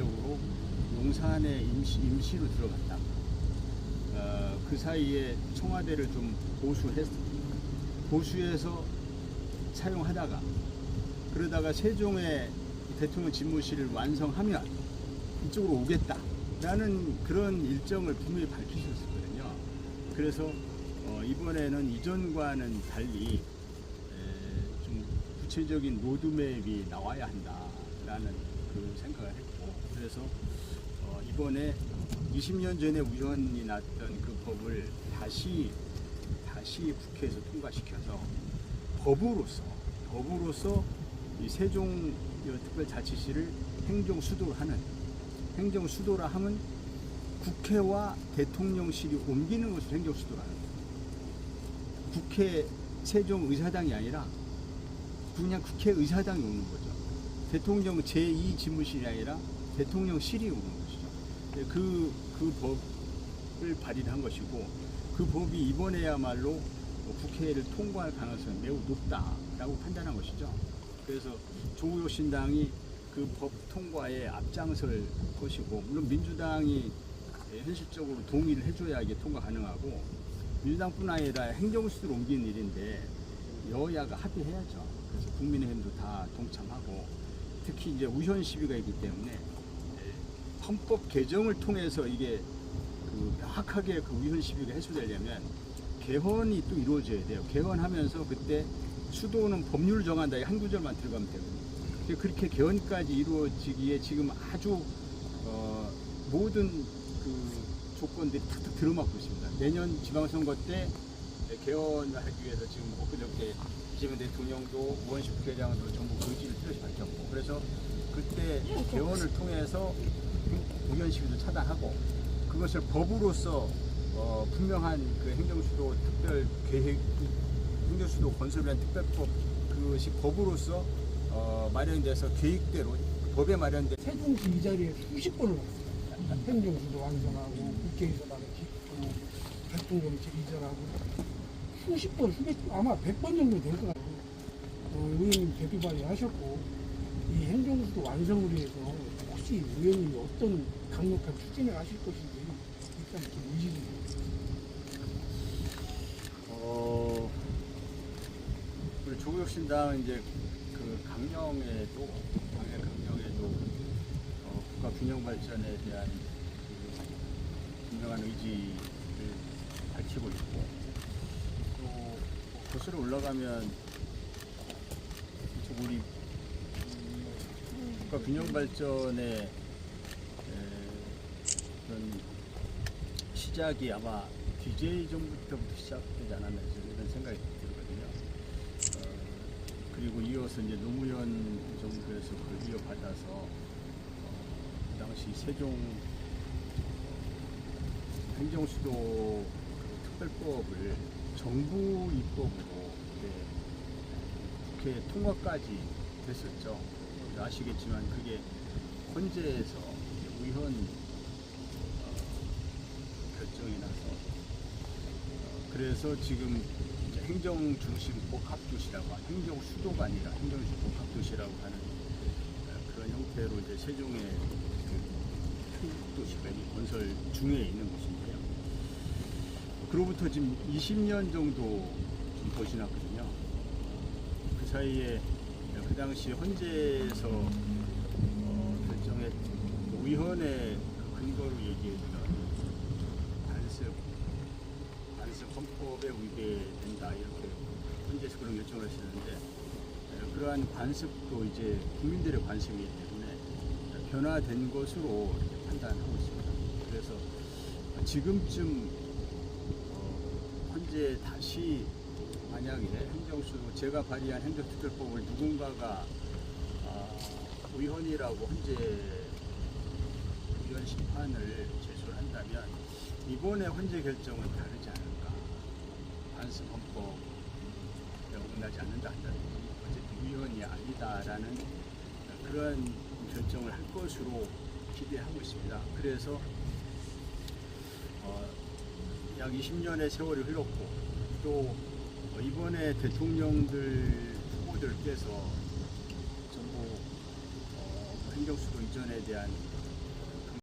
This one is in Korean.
자발적으로 용산에 임시, 임시로 들어갔다. 어, 그 사이에 청와대를 좀 보수했, 보수해서 사용하다가 그러다가 세종의 대통령 집무실을 완성하면 이쪽으로 오겠다라는 그런 일정을 분명히 밝히셨었거든요. 그래서 어, 이번에는 이전과는 달리 에, 좀 구체적인 로드맵이 나와야 한다 라는 그 생각을 했고 그래서 어, 이번에 20년 전에 우연히 났던 그 법을 다시 다시 국회에서 통과시켜서 법으로서 법으로서 이 세종 특별자치시를 행정 수도로 하는 행정 수도라 하면 국회와 대통령실이 옮기는 것을 행정 수도라 하는 거예요. 국회 세종 의사당이 아니라 그냥 국회 의사당이 오는 거죠. 대통령 제2 집무실이 아니라 대통령실이 오는 것이죠. 그, 그 법을 발의를 한 것이고 그 법이 이번에야말로 국회를 통과할 가능성이 매우 높다라고 판단한 것이죠. 그래서 조국 혁 신당이 그 법 통과에 앞장설 것이고 물론 민주당이 예, 현실적으로 동의를 해줘야 이게 통과 가능하고 민주당뿐 아니라 행정수를 옮기는 일인데 여야가 합의해야죠. 그래서 국민의힘도 다 동참하고 특히 이제 우현 시비가 있기 때문에 예, 헌법 개정을 통해서 이게 그 명확하게 그 우현 시비가 해소되려면 개헌이 또 이루어져야 돼요. 개헌하면서 그때 수도는 법률을 정한다. 이한 구절만 들어가면 되거든요. 그렇게 개헌까지 이루어지기에 지금 아주 어, 모든 그 조건들이 탁탁 들어맞고 있습니다. 내년 지방선거 때 개헌을 하기 위해서 지금 엊그저께 이재명 대통령도 우원식 부회장도 정부 의지를 뚜렷이 밝혔고 그래서 그때 개헌을 통해서 우현 시비도 차단하고 그것을 법으로서 어, 분명한 그 행정수도 특별 계획, 행정수도 건설이라는 특별법 그것이 법으로서 어, 마련돼서 계획대로 법에 마련된 세종시 이 자리에 수십 번을 왔어요. 행정수도 완성하고 국회에서 나는 짓고 대통령실 이전하고 수십 번, 수백 아마 백번 정도 될것 같아요. 어, 의원님 대표 발의 하셨고 이 행정수도 완성을 위해서 혹시 의원님이 어떤 강력한 추진을 하실 것인지 일단 좀 의지를 어, 우리 조국혁신당은 이제 그 강령에도 강령 강령에도 어, 국가 균형 발전에 대한 그 분명한 의지 거슬러 올라가면 좀 우리 음, 국가 균형 발전의 에, 그런 시작이 아마 DJ 정부부터 시작되지 않았나 이런 생각이 들거든요. 어, 그리고 이어서 이제 노무현 정부에서 그걸 이어받아서 어, 그 당시 세종 행정수도 그 특별법을 정부 입법으로 국회 통과까지 됐었죠. 아시겠지만 그게 헌재에서 의원 결정이 나서 어, 그래서 지금 행정 중심 복합도시라고 행정 수도가 아니라 행정 중심 복합도시라고 하는 어, 그런 형태로 이제 세종의 그 도시가 건설 중에 있는 곳인데요. 그로부터 지금 20년 정도 좀더 지났거든요. 그 사이에 그 당시 헌재에서 어, 결정했 위헌의 그 근거로 얘기했던 관습, 관습 헌법에 위배된다 이렇게 헌재에서 그런 결정을 에, 그러한 관습도 이제 국민들의 관습이기 때문에 변화된 것으로 판단하고 있습니다. 그래서 지금쯤 어, 현재 다시 만약에 행정수 제가 발의한 행정특별법을 누군가가 아, 위헌이라고 헌재 위헌 심판을 제소를 한다면 이번에 헌재 결정은 다르지 않을까. 반습 헌법에 어긋나지 않는다 한다면 어쨌든 위헌이 아니다라는 그런 결정을 할 것으로 기대하고 있습니다. 그래서 어, 약 20년의 세월이 흘렀고 또 어, 이번에 대통령들 후보들께서 전부 어, 행정수도 이전에 대한